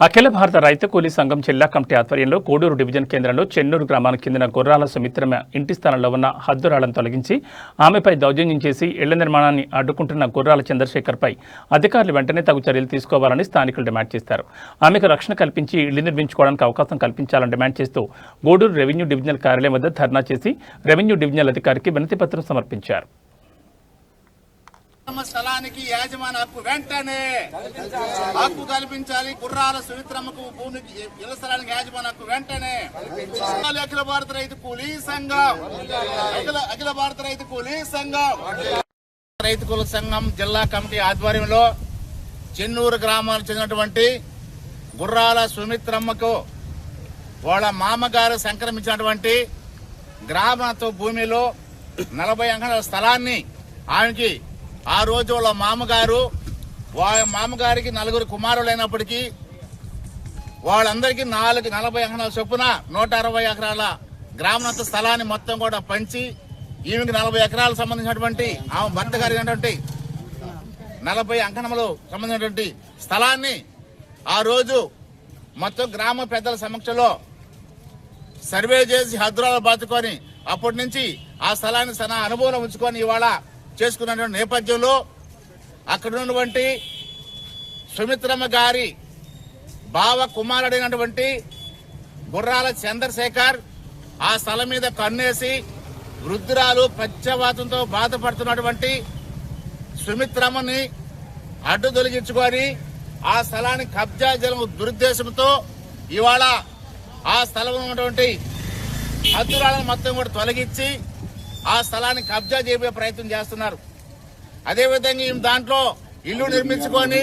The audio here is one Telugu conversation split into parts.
అఖిల భారత రైతు కూలీ సంఘం జిల్లా కమిటీ ఆధ్వర్యంలో కోడూరు డివిజన్ కేంద్రంలో చెన్నూరు గ్రామానికి చెందిన గుర్రాల సుమిత్రమ ఇంటి స్థానంలో ఉన్న హద్దురాళ్ళను తొలగించి ఆమెపై దౌర్జన్యం చేసి ఇళ్ళ నిర్మాణాన్ని అడ్డుకుంటున్న గుర్రాల చంద్రశేఖర్పై అధికారులు వెంటనే తగు చర్యలు తీసుకోవాలని స్థానికులు డిమాండ్ చేశారు ఆమెకు రక్షణ కల్పించి ఇళ్ళు నిర్మించుకోవడానికి అవకాశం కల్పించాలని డిమాండ్ చేస్తూ గూడూరు రెవెన్యూ డివిజనల్ కార్యాలయం వద్ద ధర్నా చేసి రెవెన్యూ డివిజనల్ అధికారికి వినతిపత్రం సమర్పించారు. స్థలానికి యాజమాన్య హక్కు వెంటనే. హక్కు కల్పించాలి. గుర్రాల సుమిత్రమ్మకు భూమికి ఇళ్ళ స్థలానికి యాజమాన్య హక్కు వెంటనే. అఖిల భారత రైతు కూలీ సంఘం. అఖిల అఖిల భారత రైతు కూలీ సంఘం. రైతు కుల సంఘం జిల్లా కమిటీ ఆధ్వర్యంలో చెన్నూరు గ్రామానికి చెందినటువంటి గుర్రాల సుమిత్రమ్మకు వాళ్ళ మామగారు సంక్రమించినటువంటి గ్రామతో భూమిలో నలభై అంకణాల స్థలాన్ని ఆమెకి ఆ రోజు వాళ్ళ మామగారు వాళ్ళ మామగారికి నలుగురు కుమారులైనప్పటికీ వాళ్ళందరికీ నాలుగు నలభై ఎకరాల చొప్పున నూట అరవై ఎకరాల గ్రామనంత స్థలాన్ని మొత్తం కూడా పంచి ఈమెకి నలభై ఎకరాలకు సంబంధించినటువంటి ఆమె భర్త గారి నలభై అంకణములు సంబంధించినటువంటి స్థలాన్ని ఆ రోజు మొత్తం గ్రామ పెద్దల సమక్షంలో సర్వే చేసి హద్దురాలు బాతుకొని అప్పటి నుంచి ఆ స్థలాన్ని తన అనుభవం ఉంచుకొని ఇవాళ చేసుకున్నటువంటి నేపథ్యంలో అక్కడ ఉన్నటువంటి సుమిత్రమ్మ గారి బావ కుమారుడైనటువంటి గుర్రాల చంద్రశేఖర్ ఆ స్థలం మీద కన్నేసి వృద్ధురాలు పచ్చవాతంతో బాధపడుతున్నటువంటి సుమిత్రమ్మని అడ్డు తొలగించుకొని ఆ స్థలాన్ని కబ్జా జలం దురుద్దేశంతో ఇవాళ ఆ స్థలం ఉన్నటువంటి హద్దురాలను మొత్తం కూడా తొలగించి ఆ స్థలాన్ని కబ్జా చేయబోయే ప్రయత్నం చేస్తున్నారు. అదేవిధంగా ఈమె దాంట్లో ఇల్లు నిర్మించుకొని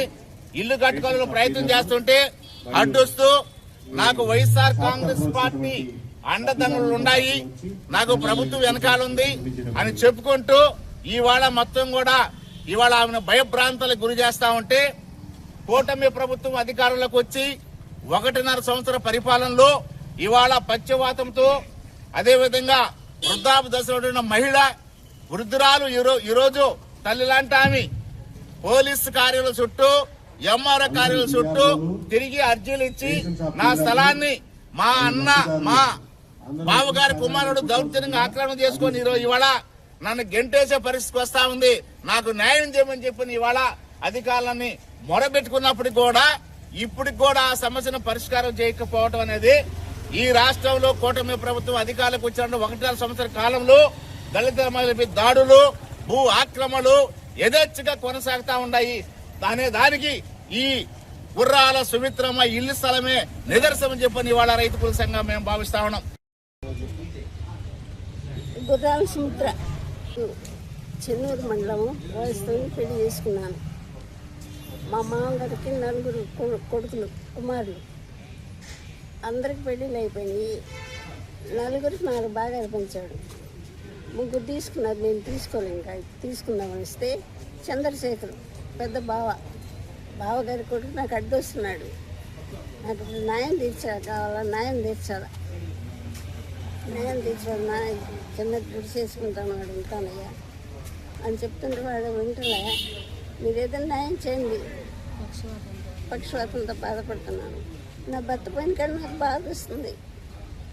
ఇల్లు కట్టుకోవాలని ప్రయత్నం చేస్తుంటే అడ్డొస్తూ నాకు వైఎస్ఆర్ కాంగ్రెస్ పార్టీ అండదండలు ఉన్నాయి నాకు ప్రభుత్వం వెనకాల ఉంది అని చెప్పుకుంటూ ఇవాళ మొత్తం కూడా ఇవాళ ఆమెను భయభ్రాంతాలకు గురి చేస్తా ఉంటే కూటమి ప్రభుత్వం అధికారంలోకి వచ్చి ఒకటిన్నర సంవత్సర పరిపాలనలో ఇవాళ పశ్చవాతంతో అదేవిధంగా వృద్ధాపు దశలో ఉన్న మహిళ వృద్ధురాలు ఈరోజు తల్లి లాంటి ఆమె. పోలీసు కార్యాలయం చుట్టూ ఎంఆర్ఓ కార్యాలయం చుట్టూ తిరిగి అర్జీలు ఇచ్చి నా స్థలాన్ని మా అన్న మా బావగారి కుమారుడు దౌర్జన్యంగా ఆక్రమణ చేసుకొని ఈరోజు ఇవాళ నన్ను గెంటేసే పరిస్థితికి వస్తా ఉంది. నాకు న్యాయం చేయమని చెప్పిన ఇవాళ అధికారులని మొరబెట్టుకున్నప్పటికి కూడా ఇప్పటికి కూడా ఆ సమస్యను పరిష్కారం చేయకపోవడం అనేది ఈ రాష్ట్రంలో కూటమి ప్రభుత్వం అధికారులకు వచ్చిన ఒకటిన్నర సంవత్సర కాలంలో దళిత మహిళలపై దాడులు భూ ఆక్రమణలు యథేచ్ఛగా కొనసాగుతా ఉన్నాయి. అనే దానికి ఈ గుర్రాల సుమిత్రమ్మ ఇల్లు స్థలమే నిదర్శనం చెప్పని ఇవాళ రైతు కుల సంఘం మేము భావిస్తా ఉన్నాం. గుర్రాల సుమిత్ర చెన్నూరు మండలం వయసుతో పెళ్ళి చేసుకున్నాను. మా మామగారికి నలుగురు కొడుకులు కుమారులు. అందరికి పెళ్ళిళ్ళు అయిపోయినాయి నలుగురికి నాలుగు బాగా అనిపించాడు ముగ్గురు తీసుకున్నారు నేను తీసుకోలే ఇంకా. తీసుకుందామని ఇస్తే చంద్రశేఖర్ పెద్ద బావ. బావగారి కొడుకు నాకు అడ్డొస్తున్నాడు. నాకు ఇప్పుడు న్యాయం తీర్చాలి కావాలా? న్యాయం తీర్చాలా? న్యాయం తీర్చాలి నా చిన్న గుడి చేసుకుంటాను వాడు ఉంటానయ్యా. అని చెప్తుంటే వాడు వింటలే మీరు ఏదైనా న్యాయం చేయండి. పక్షవాతంతో బాధపడుతున్నాను. నా భర్త పోయిన కానీ నాకు బాధ వస్తుంది.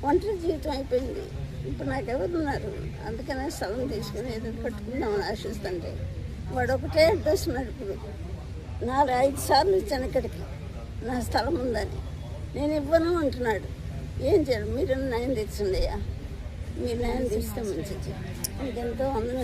ఒంటరి జీవితం అయిపోయింది. ఇప్పుడు నాకు ఎవరు ఉన్నారు? అందుకనే స్థలం తీసుకుని ఏదో పట్టుకుందామని ఆశిస్తుంటే వాడు ఒకటే అడ్డొస్తున్నాడు ఇప్పుడు. నాలుగు ఐదు సార్లు ఇచ్చాను ఇక్కడికి. నా స్థలం ఉందని. నేను ఇవ్వను అంటున్నాడు. ఏం చేయాలి? మీరు న్యాయం తెచ్చండి అయ్యా మీరు న్యాయం తెస్తే మంచిది. మీకు ఎంతో అందం